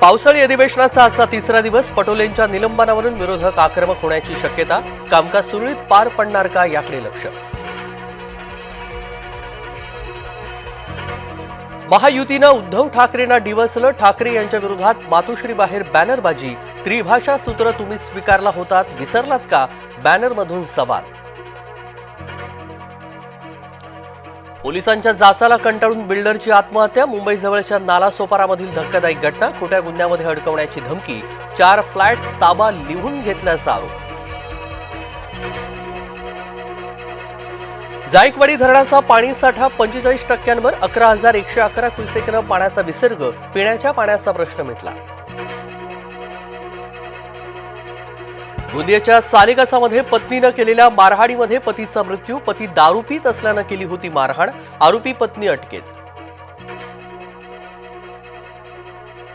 पावसाळी अधिवेशनाचा आजचा तिसरा दिवस पटोलेंच्या निलंबनावरून विरोधक आक्रमक होण्याची शक्यता कामकाज सुरळीत पार पडणार का याकडे लक्ष? महायुतीनं उद्धव ठाकरेंना डिवसलं ठाकरे यांच्या विरोधात मातोश्रीबाहेर बॅनरबाजी त्रिभाषा सूत्र तुम्ही स्वीकारला होतात विसरलात का? बॅनरमधून सवाल पोलिसांच्या जाचाला कंटाळून बिल्डरची आत्महत्या मुंबईजवळच्या नालासोपारामधील धक्कादायक घटना खोट्या गुन्ह्यामध्ये अडकवण्याची धमकी चार फ्लॅट्स ताबा लिहून घेतल्याचा आरोप. जायकवाडी धरणाचा पाणीसाठा पंचेचाळीस टक्क्यांवर अकरा हजार एकशे अकरा क्युसेकनं पाण्याचा विसर्ग पिण्याच्या पाण्याचा प्रश्न मिटला. गोंदियाच्या सालेगासामध्ये पत्नीनं केलेल्या मारहाणीमध्ये पतीचा मृत्यू पती दारू पीत असल्यानं केली होती मारहाण आरोपी पत्नी अटकेत.